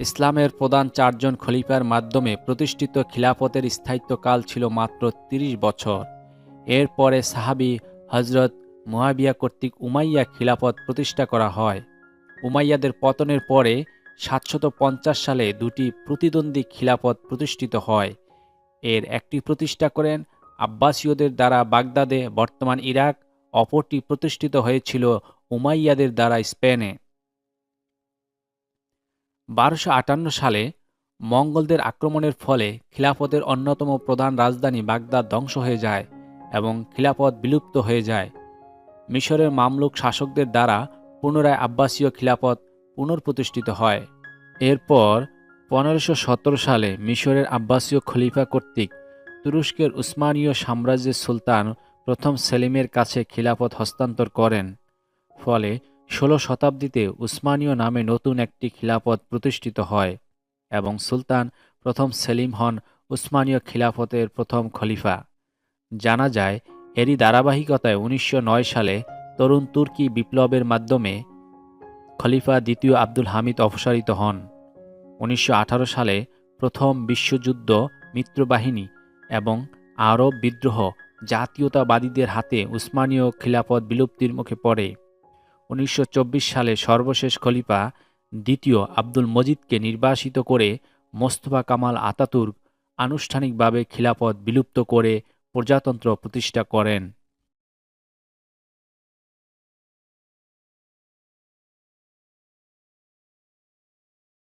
ইসলামের প্রধান চারজন খলিফার মাধ্যমে প্রতিষ্ঠিত খিলাফতের স্থায়িত্বকাল ছিল মাত্র ৩০ বছর। এরপরে সাহাবি হজরত মুয়াবিয়া কর্তৃক উমাইয়া খিলাফত প্রতিষ্ঠা করা হয়। উমাইয়াদের পতনের পরে সাতশত সালে দুটি প্রতিদ্বন্দ্বী খিলাফত প্রতিষ্ঠিত হয়। এর একটি প্রতিষ্ঠা করেন আব্বাসীয়দের দ্বারা বাগদাদে, বর্তমান ইরাক, অপরটি প্রতিষ্ঠিত হয়েছিল উমাইয়াদের দ্বারা স্পেনে। বারোশো আটান্ন সালে মঙ্গলদের আক্রমণের ফলে খিলাফতের অন্যতম প্রধান রাজধানী বাগদাদ ধ্বংস হয়ে যায় এবং খিলাফত বিলুপ্ত হয়ে যায়। মিশরের মামলুক শাসকদের দ্বারা পুনরায় আব্বাসীয় খিলাফত পুনঃপ্রতিষ্ঠিত হয়। এরপর পনেরোশো সালে মিশরের আব্বাসীয় খলিফা কর্তৃক তুরস্কের উসমানীয় সাম্রাজ্যের সুলতান প্রথম সেলিমের কাছে খিলাফত হস্তান্তর করেন। ফলে ষোলো শতাব্দীতে উসমানীয় নামে নতুন একটি খিলাফত প্রতিষ্ঠিত হয় এবং সুলতান প্রথম সেলিম হন উসমানীয় খিলাফতের প্রথম খলিফা। জানা যায়, এরই ধারাবাহিকতায় উনিশশো নয় সালে তরুণ তুর্কি বিপ্লবের মাধ্যমে খলিফা দ্বিতীয় আব্দুল হামিদ অপসারিত হন। উনিশশো আঠারো সালে প্রথম বিশ্বযুদ্ধ, মিত্রবাহিনী এবং আরব বিদ্রোহ জাতীয়তাবাদীদের হাতে উসমানীয় খিলাফত বিলুপ্তির মুখে পড়ে। উনিশশো চব্বিশ সালে সর্বশেষ খলিফা দ্বিতীয় আব্দুল মজিদকে নির্বাসিত করে মোস্তফা কামাল আতাতুর্ক আনুষ্ঠানিকভাবে খিলাফত বিলুপ্ত করে প্রজাতন্ত্র প্রতিষ্ঠা করেন।